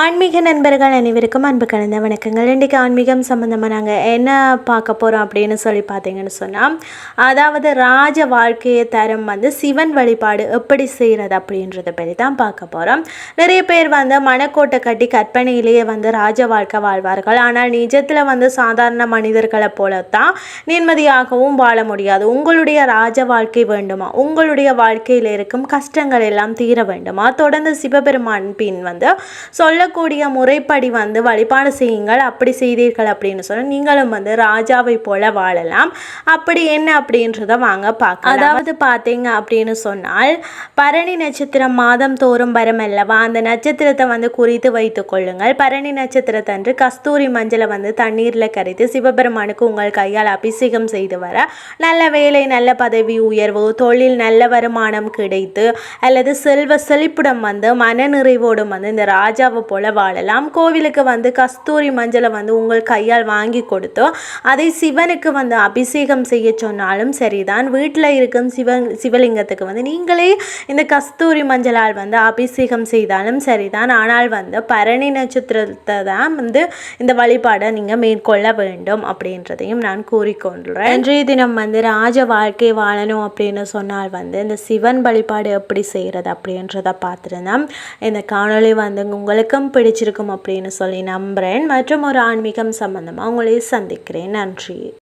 ஆன்மீக நண்பர்கள் அனைவருக்கும் அன்பு கலந்த வணக்கங்கள். இன்றைக்கு ஆன்மீகம் சம்மந்தமாக நாங்கள் என்ன பார்க்க போகிறோம் அப்படின்னு சொல்லி பார்த்தீங்கன்னு சொன்னால் அதாவது ராஜ வாழ்க்கையை தரம் வந்து சிவன் வழிபாடு எப்படி செய்கிறது அப்படின்றத பற்றி தான் பார்க்க போகிறோம் நிறைய பேர் வந்து மனக்கோட்டை கட்டி கற்பனையிலேயே வந்து ராஜ வாழ்க்கை வாழ்வார்கள். ஆனால் நிஜத்தில் வந்து சாதாரண மனிதர்களை போலத்தான் நிம்மதியாகவும் வாழ முடியாது. உங்களுடைய ராஜ வாழ்க்கை வேண்டுமா? உங்களுடைய வாழ்க்கையில் இருக்கும் கஷ்டங்கள் எல்லாம் தீர வேண்டுமா? தொடர்ந்து சிவபெருமான் பின் வந்து சொல்ல சொல்லக்கூடிய முறைப்படி வந்து வழிபாடு செய்யுங்கள். அப்படி செய்தீர்கள் அப்படின்னு சொன்னால் நீங்களும் வந்து ராஜாவை போல வாழலாம். அப்படி என்ன அப்படின்றத வாங்க பார்க்க அதாவது பார்த்தீங்க அப்படின்னு சொன்னால் பரணி நட்சத்திரம் மாதம் தோறும் வரும் அல்லவா? அந்த நட்சத்திரத்தை வந்து குறித்து வைத்துக் கொள்ளுங்கள். பரணி நட்சத்திரத்தன்று கஸ்தூரி மஞ்சளை வந்து தண்ணீரில் கரைத்து சிவபெருமானுக்கு உங்கள் கையால் அபிஷேகம் செய்து வர நல்ல வேலை நல்ல பதவி உயர்வு தொழில் நல்ல வருமானம் கிடைத்து அல்லது செல்வ செழிப்புடன் வந்து மன நிறைவோடும் வந்து இந்த ராஜாவை போல் வாழலாம். கோவிலுக்கு வந்து கஸ்தூரி மஞ்சளை வந்து உங்கள் கையால் வாங்கி கொடுத்தோ அதை சிவனுக்கு வந்து அபிஷேகம் செய்ய சொன்னாலும் சரிதான். வீட்டில் இருக்கும் சிவ சிவலிங்கத்துக்கு வந்து நீங்களே இந்த கஸ்தூரி மஞ்சளால் வந்து அபிஷேகம் செய்தாலும் சரிதான். ஆனால் வந்து பரணி நட்சத்திரத்தை தான் வந்து இந்த வழிபாடை நீங்கள் மேற்கொள்ள வேண்டும் அப்படின்றதையும் நான் கூறிக்கொண்டுறேன் இன்றைய தினம் வந்து ராஜ வாழ்க்கை வாழணும் அப்படின்னு சொன்னால் வந்து இந்த சிவன் வழிபாடு எப்படி செய்கிறது அப்படின்றத பார்த்துருந்தேன் இந்த காணொளி வந்து உங்களுக்கும் பிடிச்சிருக்கும் அப்படின்னு சொல்லி நம்புகிறேன் மற்றும் ஒரு ஆன்மீகம் சம்மந்தமாக உங்களை சந்திக்கிறேன். நன்றி.